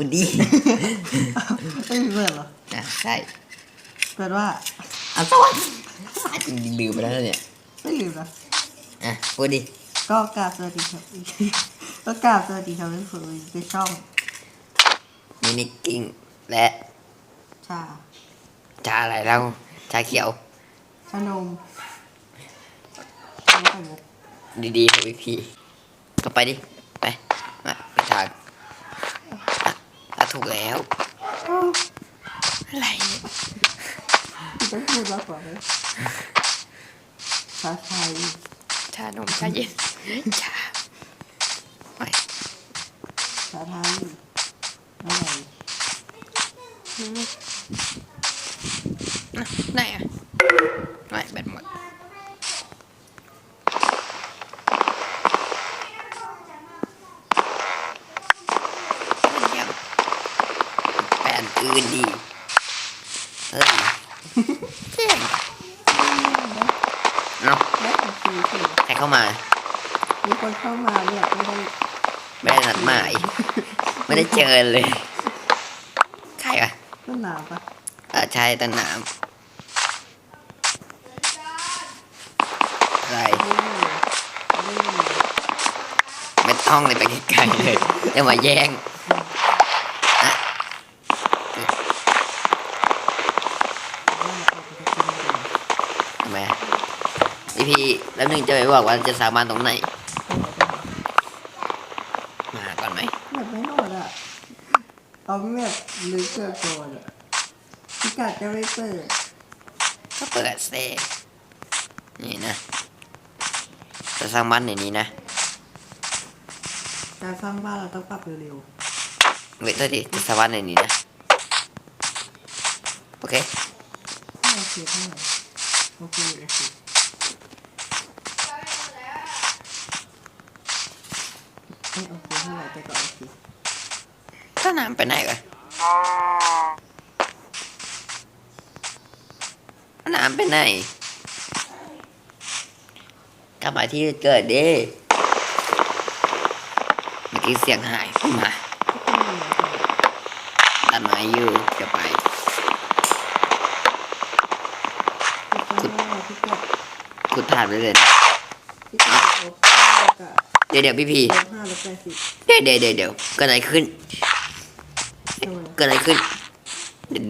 พูดดี ไม่มีเปิดเหรออะใช่เปิดว่าเอาสวัสดีจริงๆลืมไปแล้วเนี่ยไม่ลืมนะอะพูดดิก็กราบสวัสดีครับก็กราบสวัสดีครับทุกคนในช่องมินิกิ้งและชาชาอะไรแล้วชาเขียวชานมชานมไข่มุกดีๆพี่พี่ก็ไปดิ ไปมาไปทางอะอะ ถูกแล้ว อะไรเนี่ยต้องพูดมากกว่าไหมชาไทยชานมชาเย็นชาไม่ชาไทยอะไรไหนอะไม่แบตหมดเยี่ยมแปลนอื่นดีเฮ้ยเจ๋งเนาะ และของฟรีคือ ใครเข้ามา มีคนเข้ามาเนี่ย ไม่ได้ไม่ได้นัดหมาย ไม่ได้เจอเลย ใครวะต้นหนาวปะเออใช่ต้นน้ำอะไรไม่ได้ไม่ได้ไม่ต้องเลยไปไกลๆเลยจะมาแย่งอะทำไมพี่พี่แล้วนึงจะไปบอกว่าจะสาบานตรงไหน มาก่อนไหม แบบไม่โหดอะ เอาแบบลึกเกินก่อนอะพิกัดจะไม่เปิดก็เปิดเซนี่นะ จะสร้างบ้านในนี้นะ การสร้างบ้านเราต้องปรับเร็วเว้ยตัวดิจะสร้างบ้านในนี้นะ โอเคๆให้โอเคเท่าไหร่โอเคโอเคให้โอเคเท่าไหร่แต่ก็โอเค ต้นน้ำไปไหนวะต้นน้ำไปไหน กลับมาที่เกิดดิเมื่อกี้เสียงหายขึ้นมาก็ต้องมีอะไรก่อนตัดไม้อยู่จะไปพิกัดพิกัดขุดถ่านไปเลยนะพิกัดโอเคแล้วก็เดี๋ยวเดี๋ยวพี่พีลบห้าลบแปดสิบเดี๋ยวเดี๋ยวเดี๋ยวเดี๋ยวเกิดอะไรขึ้นทำไม เกิดอะไรขึ้นเดี๋ยว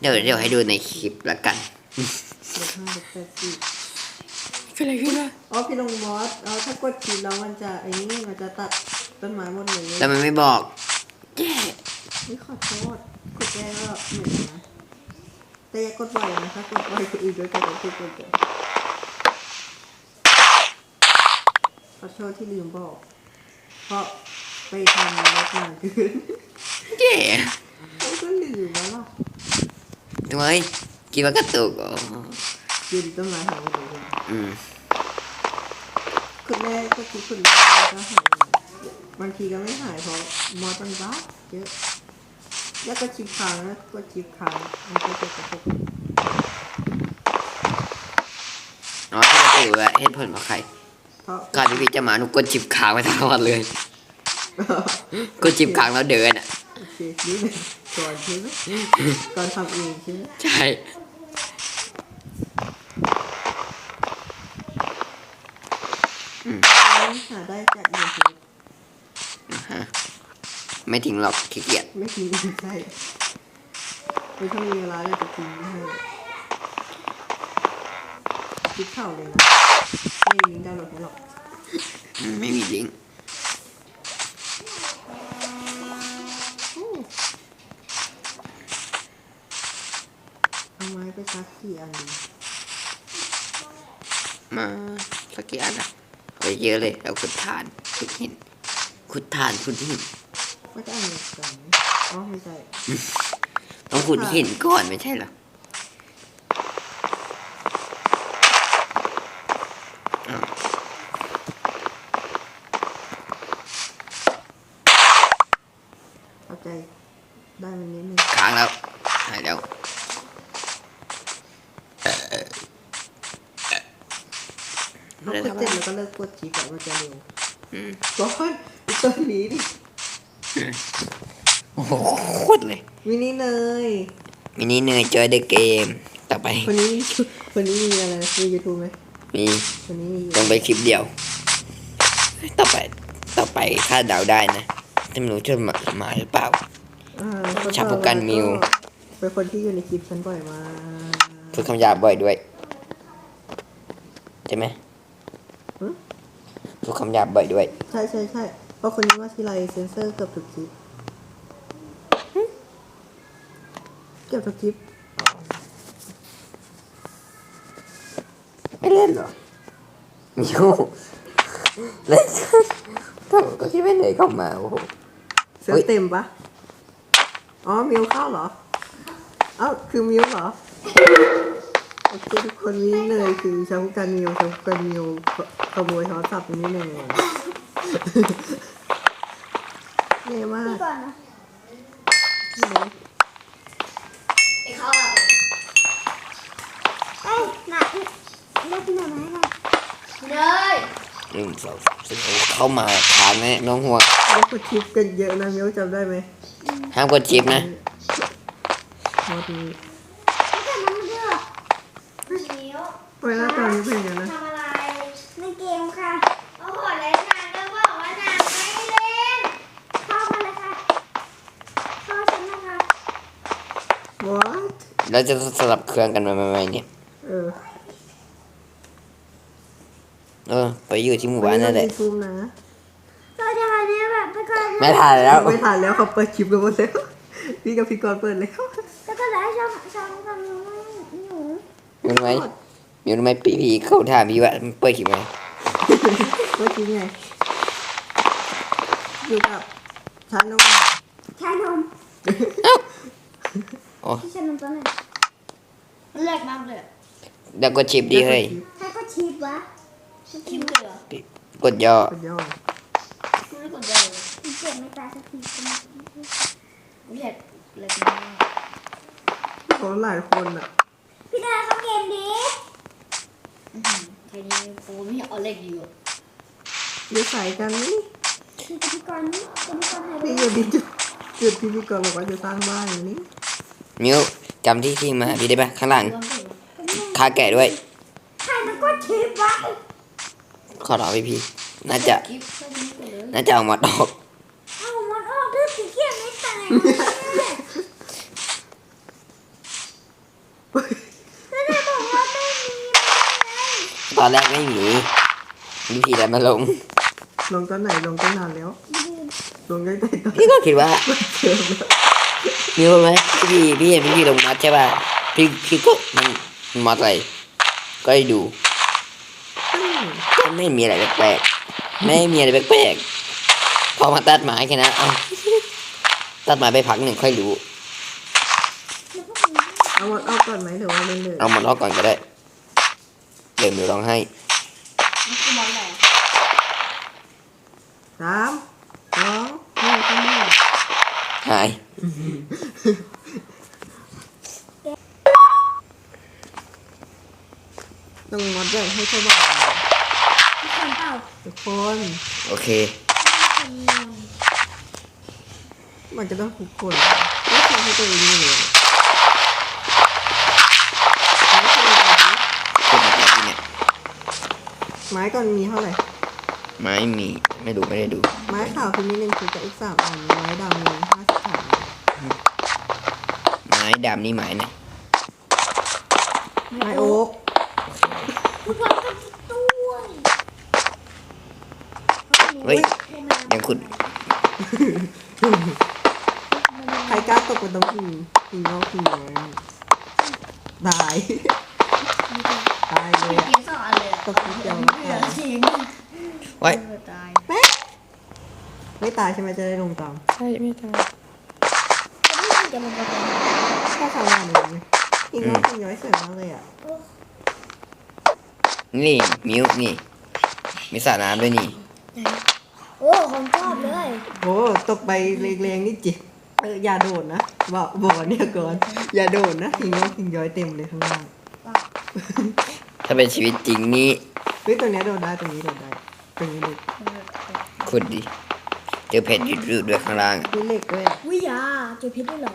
เดี๋ยวเดี๋ยวเดี๋ยวให้ดูในคลิปละกันลบห้าลบแปดสิบเกิดอะไรขึ้นวะอ๋อพี่ลงมอสเอาถ้ากดผิดแล้วมันจะไอ้นี่มันจะตัดต้นไม้หมดเลยแล้วมันไม่บอกแย่นี่ขอโทษกดแก้ก็เหมือนกันนะแต่อย่ากดบ่อยนะถ้ากดบ่อยคนอื่นก็จะกดผิดกดบ่อยขอโทษที่ลืมบอก เพราะไปทำรถนานเกิน แย่เขาก็ลืมแล้วล่ะทำไมคิดว่ากระตุกอ๋อยืนต้นไม้หายหมดเลยอืมคุณแม่ก็คิดคุณแม่ก็หายบางทีก็ไม่หายเพราะมอสมันบ้าเยอะแล้วก็ชิปค้างแล้วก็ชิปค้างมันก็จะกระตุกอ๋อที่กระตุกอะเหตุผลเพราะใครเพราะก่อนที่พี่จะมาหนูกดจิบค้างไปทั้งวันเลย กดจิบค้างแล้วเดินอะ โอเคนี่เลยก่อนใช่ไหมก่อนทำเองใช่ไหมใช่หาได้จากยูทูบไม่ทิ้งหรอกขี้เกียจไม่ทิ้งใช่ไม่ต้องมีเวลาเลยจะทิ้งให้คิดเข่าเลยนะไม่มีลิงก์ดาวน์โหลดให้หรอกไม่มีลิงก์ เอาไม้ไปซักกี่อันดีมาสักกี่อันอะเอาไปเยอะเลยเราขุดฐานขุดหินขุดฐานขุดหินว่าจะอันเดียวกันอ๋อไม่ใช่ ต้องขุดหินก่อนไม่ใช่เหรออ้าว เข้าใจได้มันนิดนึง ค้างแล้วหายแล้ว พอกดเสร็จแล้วก็เลิกกดชีก่อน มันจะเร็วอืมก้อนต้นนี้ดิโหอ้โหโคตรเลยมินิเนยมินิเนยจอยเดอะเกม ต่อไปคนนี้คนนี้มีอะไรมียูทูบไหมมีคนนี้มีลงไปคลิปเดียว ต่อไปต่อไปคาดเดาได้นะแต่ไม่รู้จะมามาหรือเปล่าอ่าคนชาบุกันมิวเป็นคนที่อยู่ในคลิปฉันบ่อยมากพูดคำหยาบบ่อยด้วย ใช่ไหม หึพูดคำหยาบบ่อยด้วย ใช่ใช่ใช่เพราะคนนี้ว่าทีไรเซนเซอร์เกือบทุกคลิปเกือบทุกคลิปไม่เล่นเหรอมิวเล่นก็ก็คิดไม่เหนื่อยเข้ามาโอ้โหเสื้อเต็มปะอ๋อมิวเข้าเหรอ เอ้าคือมิวเหรอ โอเคทุกคนมินิเนยคือชาบุกันมิวชาบุกันมิวขขโมยโทรศัพท์มินิเนยเย่มากก่อนนะนี่เลยไปเข้าไรเอ้ยหนักเลือกที่ไหนมาให้หน่อยเลยหนึ่งสองสามสี่เข้ามาทางแน่น้องห่วแล้วกดชิปกันเยอะนะมิวจำได้ไหมห้ามกดจิบนะมอดนี้ ไม่แต่มันไม่เลือกนิ้ว เวลาตอนนี้เป็นยังไงนะทำอะไรในเกมค่ะโอ้โหเล่นนานก็บอกว่านานไม่เล่น เข้ามาเลยค่ะ เข้าฉันนะคะ what แล้วจะสลับเครื่องกันมาไหมเนี่ย เออเออ ไปอยู่ที่หมู่บ้านนั่นแหละวัซูมนะเราจะมาเนี่ยแบบไปก่อนไม่ทันแล้วไม่ทันแล้วเขาเปิดคลิปกันหมดแล้วพี่กับพี่กรณ์เปิดแล้วแล้วก็แล้วชอบชอบทำหนูหนูมีรู้ไหม มีรู้ไหมพี่พี่เขาถามพี่ว่าเปิดคลิปไหมเมื่อกี้ไงอยู่กับชานมชานมโอ้ที่ชานมตัวไหนเล็กมากเลยเดี๋ยวกดชิปดีเฮ้ยใครก็ชีพวะชีพเลยเหรอกดย่อกดย่อไม่กดเลยเจ็บไม่ตายสักทีก็ไม่เจ็บเล็กมากเขาหลายคนอะ พี่ดาเขาเกมดี ใครนี่โอ้ไม่เอาเล็กดีกว่อยู่ใส่กันนี่พี่พิธีกรนี่พิธีกรไหนพี่อยู่ดีจุดจุดพี่พี่กรบอกว่าจะสร้างบ้านอยู่นี่มิวจำที่ที่มาพี่ได้ปะข้างหลังคาแกะด้วยใครมันกดชีพวะขอรอพี่พี่น่าจะ น่าจะเอามาตอกเอามันออกด้วยสีเขียวไม่ตายแล้วนายบอกว่าไม่มี ตอนแรกไม่มีพี่พี่ได้มาลง ลงตอนไหนลงตั้งนานแล้ว ลงตั้งแต่ตอนพี่ก็คิดว่าเดิมแล้วมิวรู้ไหมพี่พี่เห็นพี่พี่ลงมัดใช่ป่ะพี่พี่ก็มันมันมัดอะไรก็ได้ดูอืมก็ไม่มีอะไรแปลกๆไม่มีอะไรแปลกๆพอมาตัดไม้แค่นั้นเอาตัดไม้ไปพักหนึ่งค่อยรู้ เอาหมดเอาก่อนไหมหรือว่าเล่นเลยเอาหมดรอบก่อนก็ได้ เดี๋ยวมิวร้องให้กูมองไหนสามสองหนึ่งก็ไม่หาย ต้องมัดใหญ่ให้สว่างคนเปล่าทุกคน โอเคมันจะต้องทุกคนไม่ใช่ให้ตัวเองเลยไม้ก่อน พูดมาจากที่เนี่ย ไม้ก่อนมีเท่าไหร่ ไม้มีไม่ดูไม่ได้ดู ไม้ขาวคือมีหนึ่งคือกับอีกสามอันไม้ดำมีห้าสิบสามไม้ดำนี่ไม้ไหนไม้โอ๊กทุกคนก็ด้วยเฮ้ยยังขุดใครกล้าตกเป็นต้องหิงหิงนอกหิงในตาย ตายเลยอะกินสองอันเลยตกนิดเดียวเหลือทิ้งไว้ตายไม่ตายใช่ไหมจะได้ลงตามใช่ไม่ตายจะลงไปถ้าทำงานอย่างนี้หิงนอกหิงย้อยสวยมากเลยอะนี่มิวนี่ มีสระน้ำด้วยนี่ โอ้ของชอบเลยโอ้ตกไปแรงๆนี่จิเอออย่าโดดนะบอกบอกเนี่ยก่อน อย่าโดดนะหิงนอกหิงย้อยเต็มเลยข้างล่าง ถ้าเป็นชีวิตจริงนี่เฮ้ยตรงเนี้ยโดดได้ตรงนี้โดดได้ตรงนี้โดดขุดดิเจอเพชรอยู่ด้วยข้างล่างมีเหล็กด้วยวิยาเจอเพชรด้วยเหรอ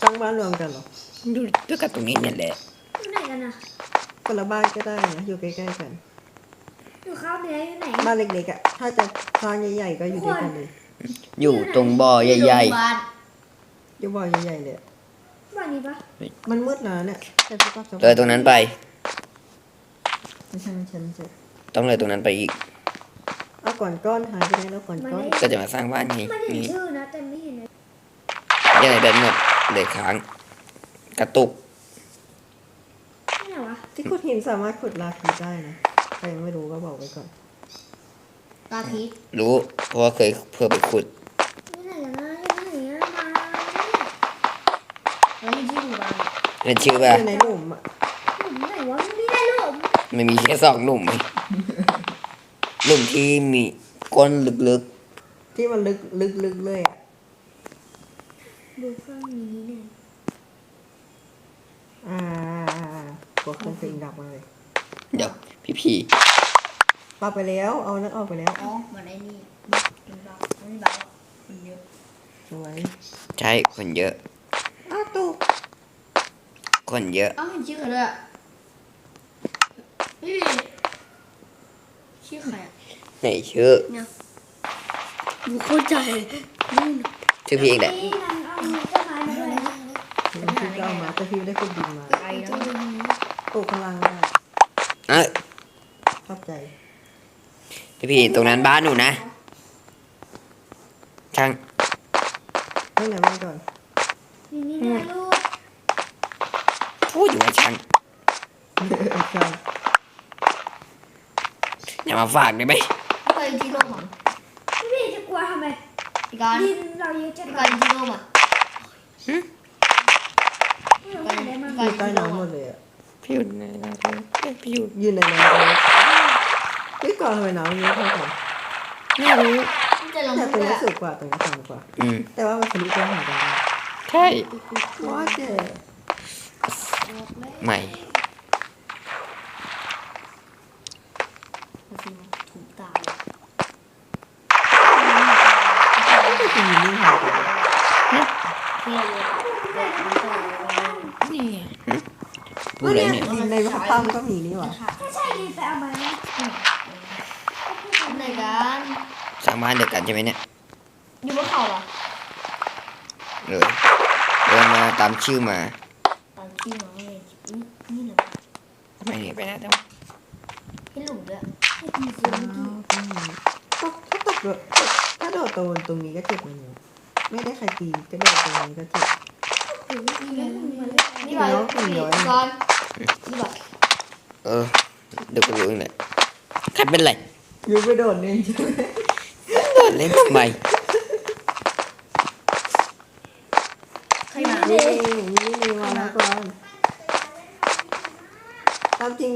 สร้างบ้านรวมกันเหรอดูด้วยกันตรงนี้เนี่ยแหละอยู่ไหนกันนะคนละบ้านก็ได้นะอยู่ใกล้ๆกัน อยู่ข้าวเนื้ออยู่ไหนบ้านเล็กๆอะถ้าจะสร้างใหญ่ๆก็อยู่ด้วยกันเลยอยู่ตรงบ่อใหญ่อยู่บ่อใหญ่ๆเลยอะ บ้านนี้ปะมันมืดนะเนี่ยแต่พี่ปั๊บจะๆเลยตรงนั้นไป ไม่ใช่ไม่ใช่ไม่ใช่ต้องเลยตรงนั้นไปอีก เอาก่อนก้อนหายไปไหนแล้วก่อนก้อนก็จะมาสร้างบ้านไงมันเห็นนี่ชื่อนะแต่ไม่เห็นเลยยังไงแบบหมดเลยค้าง กระตุก ที่ไหนวะที่ขุดหินสามารถขุดลาพีได้นะใครยังไม่รู้ก็บอกไว้ก่อน ตาพีชรู้ เพราะว่าเคยเพื่อไปขุด อยู่ไหนกันนะอยู่ไหนอะมาแล้วมีที่หมู่บ้า นเรียนชื่อป่ะอยู่ในหลุมอะหลุมไหนวะไม่ได้หลุมไม่มีแค่สองหลุมหลุมที่มีก้นลึกที่มันลึกลึกลึกเลยอะดูเครื่องนี้เนี่ยอ่าๆกดเครื่องสวิงดับมาเลยๆเดี๋ยวพี่พีปรับไปแล้ว เอานั้นออกไปแล้วอ๋อเหมือนไอ้นี่เป็นบ้าไม่บ้าคนเยอะสวยใช่คนเยอะอ้าวตุก คนเยอะเอ้าเห็นชื่อเขาด้วยอะพี่ชื่อใครอะไหนชื่อดูเข้าใจชื่อพี่เองแหละนี่มันเอาเนื้อต้นไม้มาด้วยนะพี่ก็เอามาแต่พี่ไม่ได้ขุดดินมาไกลแล้วปลูกพลังได้เอ้ยชอบใจพี่พีตรงนั้นบ้านหนูนะ ช่างเรื่องไหนบ้างก่อนนี่นี่นะลูก พูดอยู่ว่าช่าง ใช่ อย่า มาฝากได้ไหมเคยที่โลกอะพี่จะกลัวทำไมการดินเราเยอะจังการที่โลกอะการได้มาอยู่ใต้น้ำหมดเลยอะพี่อยู่ในนั้นเลยพี่อยู่ยืนในน้ำเลยนี่ก่อนทำไมน้ำเยอะเท่ากันไม่รู้จะลงแต่ตรงเพื่อนี้สูงกว่าตรงนี้ต่ำกว่าอืมแต่ว่ามันทะลุตัวหากันได้ใช่ว้าเจ๊ใหม่ ถูกตาไม่ได้กินนี่หายไปเที่ยวเลยนี่พูดอะไรเนี่ยในพระตั้มก็มีนี่หว่าถ้าใช่ดีไปเอามาไหนกันสร้างบ้านเดียวกันใช่ไหมเนี่ย อยู่บนเขาอะเลยเดินมาตามชื่อมาตอนที่น้องเลยนี่เหรอไม่เห็นไปนะแต่ให้หลุมด้วย มีเสียงกี่ก็ถ้าตกโดดถ้าโดดตรงตรงนี้ก็เจ็บมันอยู่ไม่ได้ใครตีก็โดดตรงนี้ก็เจ็บนี่บอลนี่บอลนี่บอลเออเดี๋ยวก็รู้เองแหละใครเป็นไรยูไปโดดเนี่ยใช่ไหมโดนเล่นทำไม ใครมา นี่นี่นี่มาแล้วก่อน ตามจริง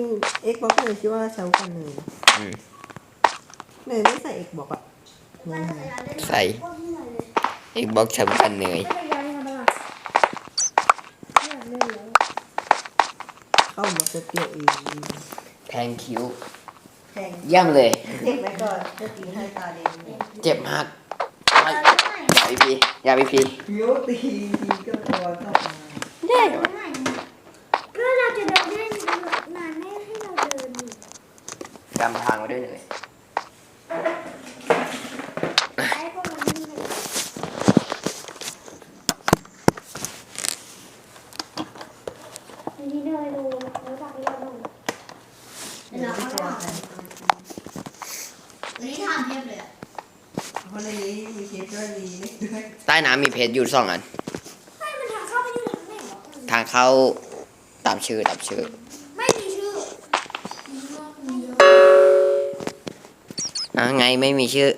Xbox เลยชื่อว่าเชลกันเลยอืมเนยไม่ใส่ Xbox อะงงไหมใส่อีกบล็อกช้ำกันเนยไม่เป็นไรทำอะไรไม่อยากเล่นแล้วเข้ามาจะเปรี้ยวเองแทงคิ้วแทงเย่ำเลย เจ็บไหมก่อนจะตีให้ตาแดงเลยเจ็บมากไปอย่าไปพีอย่าไปพียูตีทีก็ตัวเข้ามา ได้ ก็เราจะเดินได้นานแน่ให้เราเดินอยู่ จำทางไว้ ด้วยเลยไอ้พวกมันนี่นี่เดินดูรู้จักเรื่องดูเดี๋ยวเขาจะนี่ทำเทียบเลยอะเพราะในนี้มีเคสด้วยมีด้วยใต้น้ำมีเพชรอยู่สองอันให้มันทางเข้าไปที่ไหนไม่หรอทางเข้าตามชื่อตามชื่อ อะไงไม่มีชื่อ